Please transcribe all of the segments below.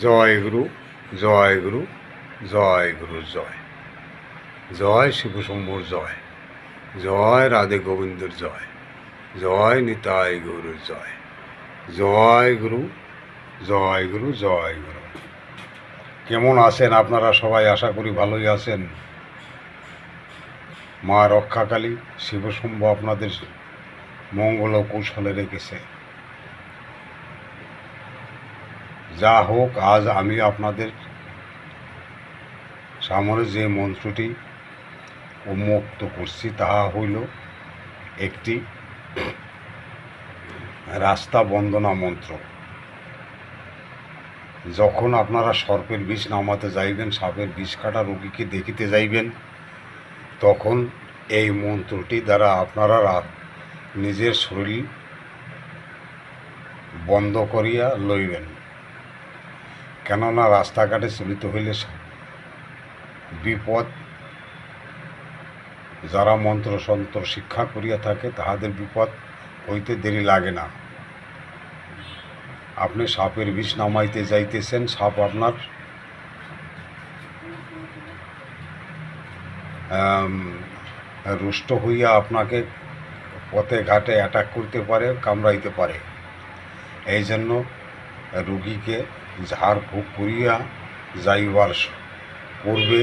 জয় গুরু জয় গুরু জয় গুরু, জয়। জয় শিবশম্ভুর জয়। জয় রাধে গোবিন্দের জয়। জয় নিতাই গুরুর জয়। জয় গুরু জয় গুরু জয় গুরু। কেমন আছেন আপনারা সবাই? আশা করি ভালোই আছেন। মা রক্ষাকালী শিবশম্ভ আপনাদের মঙ্গল কৌশলে রেখেছে। যা হোক, আজ আমি আপনাদের সামনে যে মন্ত্রটি উন্মুক্ত করছি, তাহা হইল একটি রাস্তা বন্দনা মন্ত্র। যখন আপনারা সর্পের বিষ নামাতে যাইবেন, সাপের বিষ কাটা রোগীকে দেখিতে যাইবেন, তখন এই মন্ত্রটি দ্বারা আপনারা নিজের শরীর বন্ধ করিয়া লইবেন। কেননা রাস্তাঘাটে চলিত হইলে বিপদ, যারা মন্ত্র সন্ত্র শিক্ষা করিয়া থাকে, তাহাদের বিপদ হইতে দেরি লাগে না। আপনি সাপের বিষ নামাইতে যাইতেছেন, সাপ আপনার রুষ্ট হইয়া আপনাকে পথে ঘাটে অ্যাটাক করতে পারে, কামড়াইতে পারে। এই জন্য রুগীকে ঝাড়ফুঁক করিয়া যাইবার পূর্বে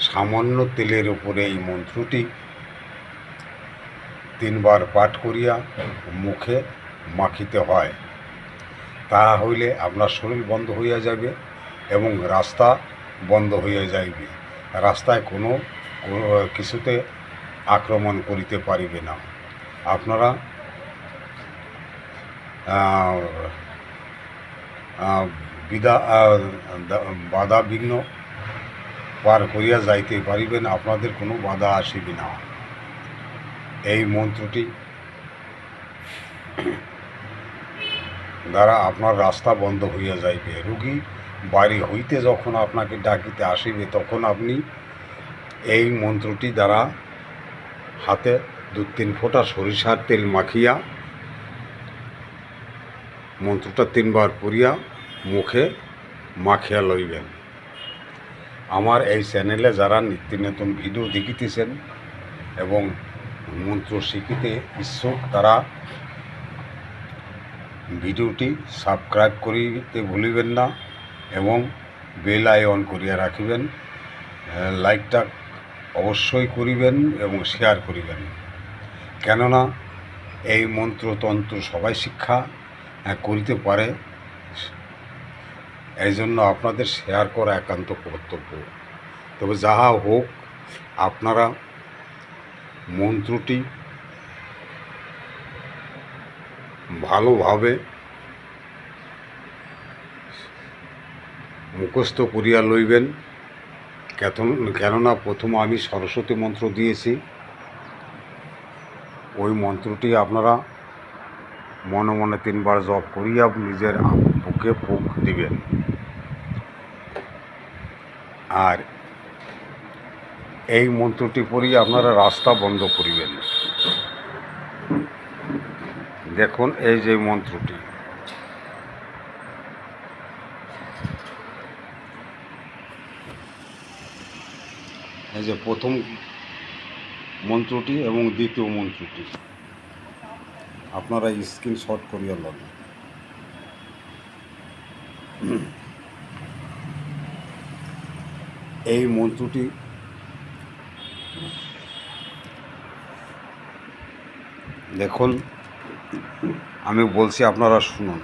সামান্য তেলের উপরে এই মন্ত্রটি তিনবার পাঠ করিয়া মুখে মাখিতে হয়। তাহা হইলে আপনার শরীর বন্ধ হইয়া যাবে এবং রাস্তা বন্ধ হইয়া যাইবে। রাস্তায় কোনো কিছুতে আক্রমণ করিতে পারিবে না। আপনারা বিদা বাধা বিঘ্ন পার করিয়া যাইতে পারিবেন, আপনাদের কোনো বাধা আসিবে না। এই মন্ত্রটি দ্বারা আপনার রাস্তা বন্ধ হইয়া যাইবে। রুগী বাড়ি হইতে যখন আপনাকে ডাকিতে আসিবে, তখন আপনি এই মন্ত্রটি দ্বারা হাতে দু তিন ফোঁটা সরিষার তেল মাখিয়া মন্ত্রটা তিনবার পড়িয়া মুখে মাখিয়া লইবেন। আমার এই চ্যানেলে যারা নিত্য নতুন ভিডিও দেখিতেছেন এবং মন্ত্র শিখিতে ইচ্ছুক তারা ভিডিওটি সাবস্ক্রাইব করিতে ভুলিবেন না এবং বেল আইকন করিয়া রাখিবেন। লাইকটা অবশ্যই করিবেন এবং শেয়ার করিবেন। কেননা এই মন্ত্রতন্ত্র সবাই শিক্ষা আহ, করিতে পারে। এই জন্য আপনাদের শেয়ার করা একান্ত কর্তব্য। তবে যাহা হোক, আপনারা মন্ত্রটি ভালোভাবে মুখস্থ করিয়া লইবেন। কেননা প্রথম আমি সরস্বতী মন্ত্র দিয়েছি। ওই মন্ত্রটি আপনারা মনে মনে তিনবার জপ করিয়া নিজের বুকে ফুক দিবেন। আর এই মন্ত্রটি পড়িয়ে আপনারা রাস্তা বন্ধ করিবেন। দেখুন এই যে মন্ত্রটি। এই যে প্রথম মন্ত্রটি এবং দ্বিতীয় মন্ত্রটি। আপনারা স্ক্রিনশট করিয়া লন। এই মন্ত্রটি দেখুন, আমি বলছি আপনারা শুনুন।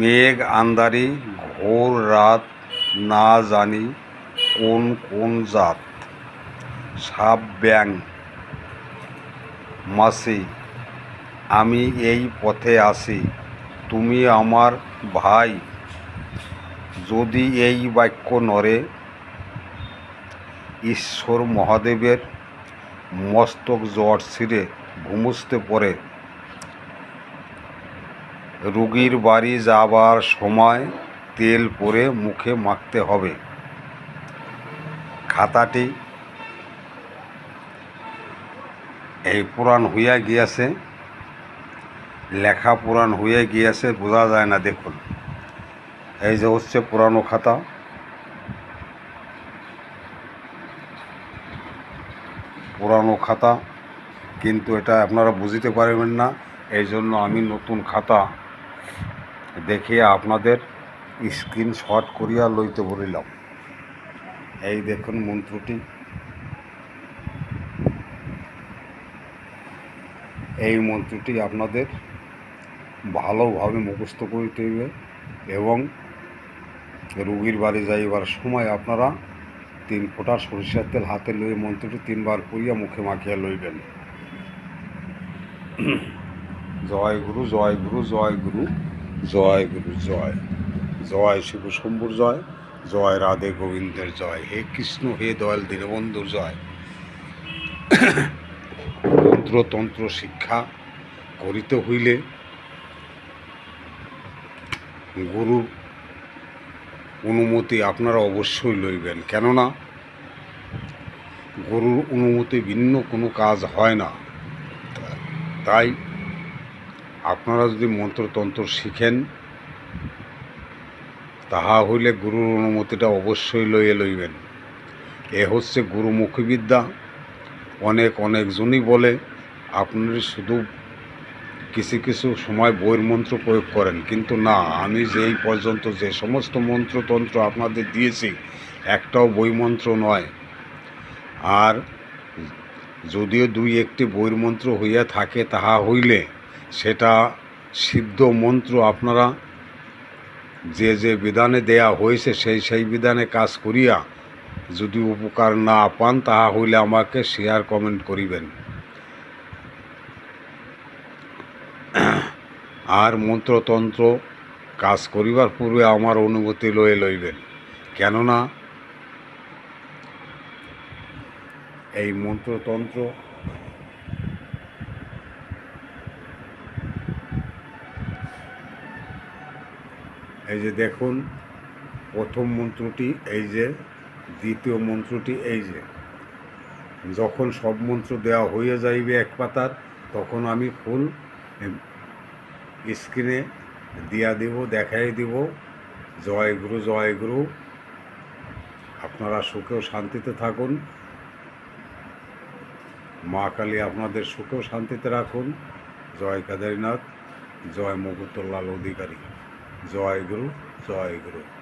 মেঘ আন্দারি ঘোর রাত, না জানি কোন কোন জাত। সাপ ব্যাং মাসি, আমি এই পথে আসি তুমি আমার ভাই, যদি এই বাক্য নরে ঈশ্বর মহাদেবের মস্তক জ্বর ছিঁড়ে ভূমুজতে পড়ে। রুগীর বাড়ি যাবার সময় তেল পরে মুখে মাখতে হবে। খাতাটি এই পুরাণ হইয়া গিয়াছে। লেখা পুরাণ হয়ে গিয়েছে, বোঝা যায় না, দেখুন। এই যে হচ্ছে পুরানো খাতা। পুরানো খাতা, কিন্তু এটা আপনারা বুঝতে পারবেন না। এই জন্য আমি নতুন খাতা দেখিয়ে আপনাদের স্ক্রিনশট করিয়া লইতে বলিলাম। এই দেখুন মন্ত্রটি। এই মন্ত্রটি আপনাদের ভালোভাবে মুখস্থ করিতে হইবে এবং রুগীর বাড়ি যাইবার সময় আপনারা তিন ফোঁটা সরিষার তেল হাতে লইয়ে মন্ত্রটি তিনবার করিয়া মুখে মাখিয়া লইবেন। জয় গুরু জয় গুরু জয় গুরু জয় গুরু, জয়। জয় শিব শম্ভুর জয় জয় রাধে গোবিন্দের জয়। হে কৃষ্ণ, হে দয়াল দীনবন্ধুর জয়। মন্ত্রতন্ত্র শিক্ষা করিতে হইলে গুরুর অনুমতি আপনারা অবশ্যই লইবেন। কেননা, গরুর অনুমতি ভিন্ন কোনো কাজ হয় না। তাই আপনারা যদি মন্ত্রতন্ত্র শিখেন, তাহা হইলে গুরুর অনুমতিটা অবশ্যই লইয়ে লইবেন। এ হচ্ছে গুরুমুখী বিদ্যা। অনেক অনেকজনই বলে আপনারা শুধু কিছু কিছু সময় বইয়ের মন্ত্র প্রয়োগ করেন। কিন্তু না, আমি যেই পর্যন্ত যে সমস্ত মন্ত্রতন্ত্র আপনাদের দিয়েছি, একটাও বই মন্ত্র নয়। আর যদিও দুই একটি বইয়ের মন্ত্র হইয়া থাকে, তাহা হইলে সেটা সিদ্ধ মন্ত্র আপনারা যে যে বিধানে দেয়া হয়েছে, সেই সেই বিধানে কাজ করিয়া যদি উপকার না পান, তাহা হইলে আমাকে শেয়ার কমেন্ট করিবেন। আর মন্ত্রতন্ত্র কাজ করিবার পূর্বে আমার অনুমতি লয়ে লইবেন। কেননা এই মন্ত্রতন্ত্র এই যে দেখুন, প্রথম মন্ত্রটি, এই যে দ্বিতীয় মন্ত্রটি, এই যে যখন সব মন্ত্র দেওয়া হয়ে যাইবে এক পাতার, তখন আমি ফুল স্ক্রিনে দিয়া দিব, দেখাই দিব। জয় গুরু জয় গুরু। আপনারা সুখেও শান্তিতে থাকুন। মা কালী আপনাদের সুখেও শান্তিতে রাখুন। জয় কাদারীনাথ, জয় মুকুতলাল অধিকারী। জয় গুরু জয় গুরু।